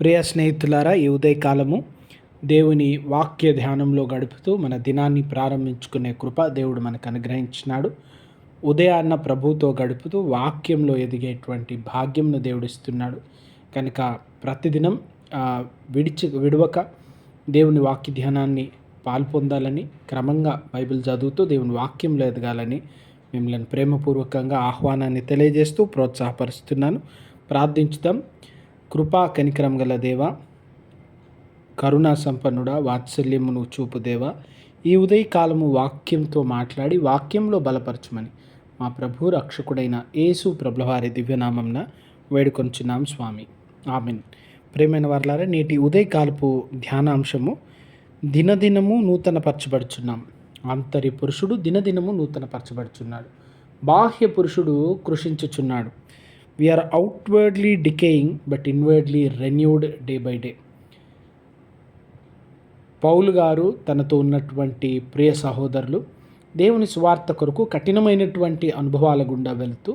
ప్రియ స్నేహితులారా ఈ ఉదయకాలము దేవుని వాక్య ధ్యానంలో గడుపుతూ మన దినాన్ని ప్రారంభించుకునే కృప దేవుడు మనకు అనుగ్రహించినాడు. ఉదయాన్న ప్రభుతో గడుపుతూ వాక్యంలో ఎదిగేటువంటి భాగ్యంను దేవుడిస్తున్నాడు కనుక ప్రతిదినం విడిచి విడవక దేవుని వాక్య ధ్యానాన్ని పాల్పొందాలని క్రమంగా బైబిల్ చదువుతూ దేవుని వాక్యంలో ఎదగాలని మిమ్మల్ని ప్రేమపూర్వకంగా ఆహ్వానాన్ని తెలియజేస్తూ ప్రోత్సాహపరుస్తున్నాను. ప్రార్థించుదాం. కృపా కనికరం గల దేవ కరుణా సంపన్నుడా వాత్సల్యమును చూపు దేవ. ఈ ఉదయకాలము వాక్యంతో మాట్లాడి వాక్యంలో బలపరచమని మా ప్రభు రక్షకుడైన యేసు ప్రభులవారి దివ్యనామంన వేడుకొంచున్నాం స్వామి. ఆమెన్. ప్రేమైన వారులారా నేటి ఉదయకాలపు ధ్యానాంశము దినదినము నూతనపరచబడుచున్నాం. అంతరి పురుషుడు దినదినము నూతనపరచబడుచున్నాడు. బాహ్య పురుషుడు కృషించుచున్నాడు. We are outwardly decaying but inwardly renewed day by day పౌలు గారు తనతో ఉన్నటువంటి ప్రియ సహోదరులు దేవుని స్వార్థ కొరకు కఠినమైనటువంటి అనుభవాల గుండా వెళ్తూ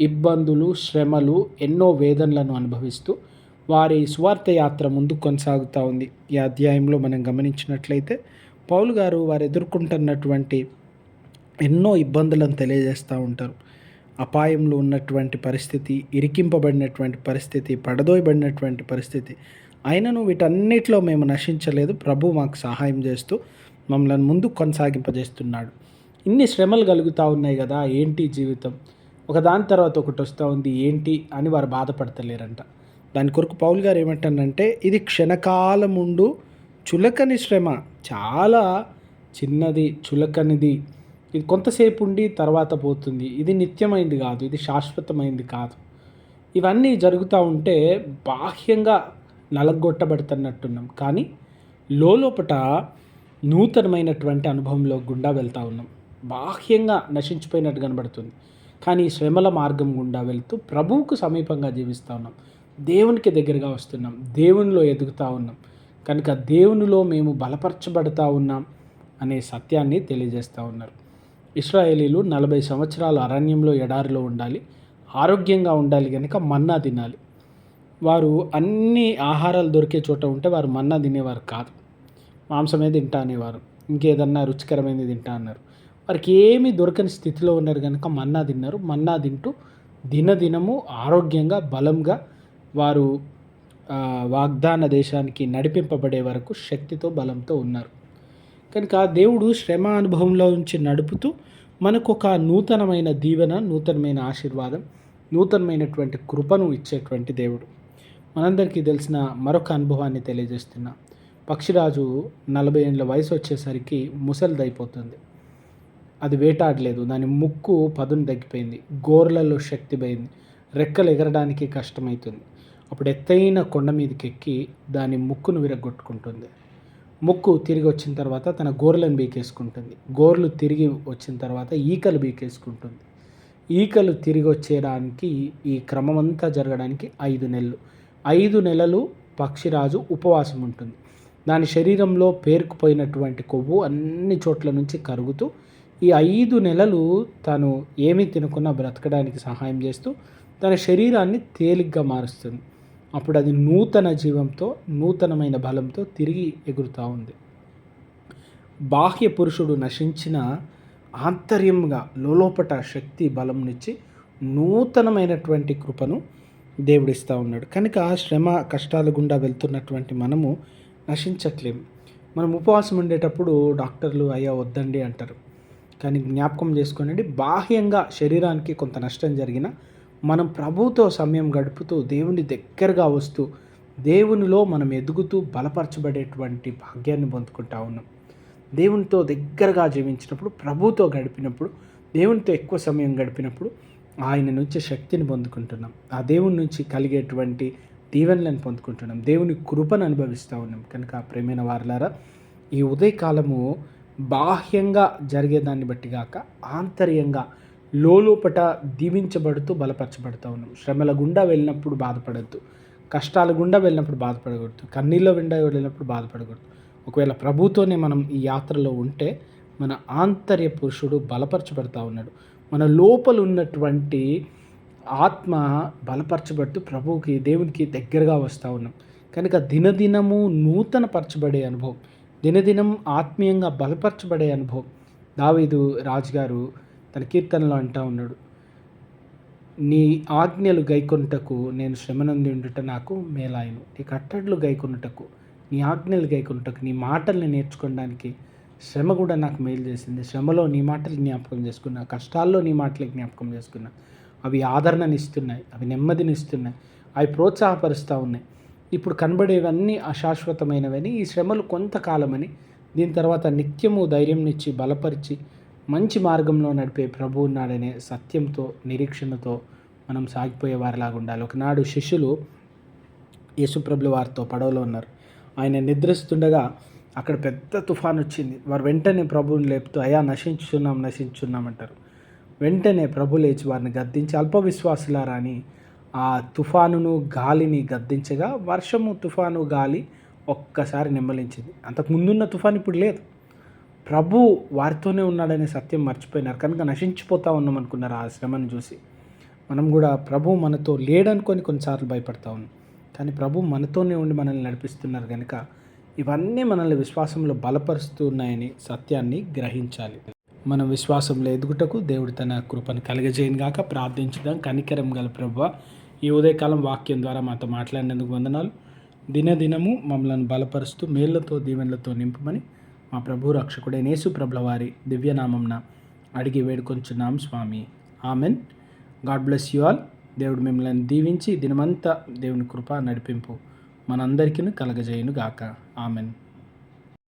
ఇబ్బందులు శ్రమలు ఎన్నో వేదనలను అనుభవిస్తూ వారి స్వార్థ యాత్ర ముందు కొనసాగుతూ ఉంది. ఈ అధ్యాయంలో మనం గమనించినట్లయితే పౌలు గారు వారు ఎదుర్కొంటున్నటువంటి ఎన్నో ఇబ్బందులను తెలియజేస్తూ ఉంటారు. అపాయంలో ఉన్నటువంటి పరిస్థితి ఇరికింపబడినటువంటి పరిస్థితి పడదోయబడినటువంటి పరిస్థితి అయినను వీటన్నిటిలో మేము నశించలేదు. ప్రభు మాకు సహాయం చేస్తూ మమ్మల్ని ముందు కొనసాగింపజేస్తున్నాడు. ఇన్ని శ్రమలు కలుగుతూ ఉన్నాయి కదా ఏంటి జీవితం? ఒక దాని తర్వాత ఒకటి వస్తూ ఉంది ఏంటి అని వారు బాధపడతలేరంట. దాని కొరకు పౌల్ గారు ఏమంటానంటే ఇది క్షణకాలముండు చులకని శ్రమ చాలా చిన్నది చులకనిది ఇది కొంతసేపు ఉండి తర్వాత పోతుంది. ఇది నిత్యమైంది కాదు ఇది శాశ్వతమైంది కాదు. ఇవన్నీ జరుగుతూ ఉంటే బాహ్యంగా నలగొట్టబడుతున్నట్టున్నాం. కానీ లోపట నూతనమైనటువంటి అనుభవంలో గుండా వెళ్తూ ఉన్నాం. బాహ్యంగా నశించిపోయినట్టు కనబడుతుంది. కానీ శ్రమల మార్గం గుండా వెళ్తూ ప్రభువుకు సమీపంగా జీవిస్తూ ఉన్నాం. దేవునికి దగ్గరగా వస్తున్నాం. దేవునిలో ఎదుగుతూ ఉన్నాం. కనుక దేవునిలో మేము బలపరచబడతా ఉన్నాం అనే సత్యాన్ని తెలియజేస్తూ ఉన్నారు. ఇస్రాయేలీలు నలభై సంవత్సరాలు అరణ్యంలో ఎడారిలో ఉండాలి ఆరోగ్యంగా ఉండాలి కనుక మన్నా తినాలి. వారు అన్ని ఆహారాలు దొరికే చోట ఉంటే వారు మన్నా తినేవారు కాదు. మాంసమే తింటా అనేవారు. ఇంకేదన్నా రుచికరమైనది తింటా అన్నారు. వారికి ఏమీ దొరకని స్థితిలో ఉన్నారు కనుక మన్నా తిన్నారు. మన్నా తింటూ దినదినము ఆరోగ్యంగా బలంగా వారు వాగ్దాన దేశానికి నడిపింపబడే వరకు శక్తితో బలంతో ఉన్నారు. కనుక దేవుడు శ్రమ అనుభవంలో నుంచి నడుపుతూ మనకు ఒక నూతనమైన దీవెన నూతనమైన ఆశీర్వాదం నూతనమైనటువంటి కృపను ఇచ్చేటువంటి దేవుడు. మనందరికీ తెలిసిన మరొక అనుభవాన్ని తెలియజేస్తున్నా. పక్షిరాజు నలభై ఏళ్ళ వయసు వచ్చేసరికి ముసలిదైపోతుంది. అది వేటాడలేదు. దాని ముక్కు పదును తగ్గిపోయింది. గోర్లలో శక్తి పోయింది. రెక్కలు ఎగరడానికి కష్టమవుతుంది అప్పుడు ఎత్తైన కొండ మీదకి ఎక్కి దాని ముక్కును విరగొట్టుకుంటుంది ముక్కు తిరిగి వచ్చిన తర్వాత తన గోర్లను బీకేసుకుంటుంది. గోర్లు తిరిగి వచ్చిన తర్వాత ఈకలు బీకేసుకుంటుంది. ఈకలు తిరిగి వచ్చేయడానికి ఈ క్రమం అంతా జరగడానికి ఐదు నెలలు. ఐదు నెలలు పక్షిరాజు ఉపవాసం ఉంటుంది. దాని శరీరంలో పేరుకుపోయినటువంటి కొవ్వు అన్ని చోట్ల నుంచి కరుగుతూ ఈ ఐదు నెలలు తను ఏమీ తినకుండా బ్రతకడానికి సహాయం చేస్తూ తన శరీరాన్ని తేలిగ్గా మారుస్తుంది. అప్పుడు అది నూతన జీవంతో నూతనమైన బలంతో తిరిగి ఎగురుతూ ఉంది. బాహ్య పురుషుడు నశించిన ఆంతర్యంగా లోలోపట శక్తి బలంనిచ్చి నూతనమైనటువంటి కృపను దేవుడిస్తూ ఉన్నాడు. కనుక శ్రమ కష్టాల గుండా వెళ్తున్నటువంటి మనము నశించట్లేము మనం ఉపవాసం ఉండేటప్పుడు డాక్టర్లు అయ్యా వద్దండి అంటారు. కానీ జ్ఞాపకం చేసుకోనండి బాహ్యంగా శరీరానికి కొంత నష్టం జరిగిన మనం ప్రభుతో సమయం గడుపుతూ దేవుని దగ్గరగా వస్తూ దేవునిలో మనం ఎదుగుతూ బలపరచబడేటువంటి భాగ్యాన్ని పొందుకుంటా ఉన్నాం. దేవునితో దగ్గరగా జీవించినప్పుడు ప్రభుతో గడిపినప్పుడు దేవునితో ఎక్కువ సమయం గడిపినప్పుడు ఆయన నుంచి శక్తిని పొందుకుంటున్నాం. ఆ దేవుని నుంచి కలిగేటువంటి దీవెనలను పొందుకుంటున్నాం. దేవుని కృపను అనుభవిస్తూ ఉన్నాం. కనుక ప్రేమైన వారలారా ఈ ఉదయకాలము బాహ్యంగా జరిగేదాన్ని బట్టి కాక ఆంతర్యంగా లోపట దీవించబడుతూ బలపరచబడుతూ ఉన్నాం. శ్రమల గుండా వెళ్ళినప్పుడు బాధపడద్దు. కష్టాల గుండా వెళ్ళినప్పుడు బాధపడకూడదు. కన్నీళ్ళ గుండా వెళ్ళినప్పుడు బాధపడకూడదు. ఒకవేళ ప్రభుతోనే మనం ఈ యాత్రలో ఉంటే మన ఆంతర్య పురుషుడు బలపరచబడతా ఉన్నాడు. మన లోపల ఉన్నటువంటి ఆత్మ బలపరచబడుతూ ప్రభువుకి దేవునికి దగ్గరగా వస్తూ ఉన్నాం. కనుక దినదినము నూతన పరచబడే అనుభవం దినదినం ఆత్మీయంగా బలపరచబడే అనుభవం. దావీదు రాజుగారు తన కీర్తనలో అంటా ఉన్నాడు నీ ఆజ్ఞలు గైకొనుటకు నేను శ్రమనంది ఉండుట నాకు మేలాయను నీ కట్టడలు గైకొనుటకు నీ ఆజ్ఞలు గైకొనుటకు నీ మాటల్ని నేర్చుకోవడానికి శ్రమ కూడా నాకు మేలు చేసింది. శ్రమలో నీ మాటలు జ్ఞాపకం చేసుకున్నా కష్టాల్లో నీ మాటలు జ్ఞాపకం చేసుకున్నా అవి ఆదరణనిస్తున్నాయి అవి నెమ్మదినిస్తున్నాయి అవి ప్రోత్సాహపరుస్తూ ఉన్నాయి. ఇప్పుడు కనబడేవన్నీ అశాశ్వతమైనవని ఈ శ్రమలు కొంతకాలమని దీని తర్వాత నిత్యము ధైర్యంనిచ్చి బలపరిచి మంచి మార్గంలో నడిపే ప్రభు ఉన్నాడనే సత్యంతో నిరీక్షణతో మనం సాగిపోయే వారిలాగా ఉండాలి. ఒకనాడు శిష్యులు యేసుప్రభుల వారితో పడవలో ఉన్నారు. ఆయన నిద్రిస్తుండగా అక్కడ పెద్ద తుఫాన్ వచ్చింది. వారు వెంటనే ప్రభువుని లేపుతూ అయా నశించున్నాం నశించున్నాం అంటారు. వెంటనే ప్రభు లేచి వారిని గద్దించి అల్పవిశ్వాసులారా అని ఆ తుఫానును గాలిని గద్దించగా వర్షము తుఫాను గాలి ఒక్కసారి నెమ్మలించింది. అంతకు ముందున్న తుఫాన్ ఇప్పుడు లేదు. ప్రభు వారితోనే ఉన్నాడనే సత్యం మర్చిపోయినారు. కనుక నశించిపోతా ఉన్నాం అనుకున్నారు ఆ శ్రమను చూసి. మనం కూడా ప్రభు మనతో లేడనుకొని కొన్నిసార్లు భయపడతా ఉన్నాం. కానీ ప్రభు మనతోనే ఉండి మనల్ని నడిపిస్తున్నారు కనుక ఇవన్నీ మనల్ని విశ్వాసంలో బలపరుస్తూ ఉన్నాయని సత్యాన్ని గ్రహించాలి. మన విశ్వాసంలో ఎదుగుటకు దేవుడు తన కృపను కలగజేయను గాక ప్రార్థించుదాం. కనికరం గల ప్రభు ఈ ఉదయకాలం వాక్యం ద్వారా మాతో మాట్లాడినందుకు వందనాలు. దినదినము మమ్మల్ని బలపరుస్తూ మేళ్ళతో దీవెనలతో నింపమని మా ప్రభు రక్షకుడైన యేసు ప్రభుల వారి దివ్యనామంన అడిగి వేడుకొంచున్నాం స్వామి. Amen. God bless you all. దేవుడు మిమ్మల్ని దీవించి దినమంతా దేవుని కృప నడిపింపు మనందరికీ కలగజేయును గాక ఆమెన్.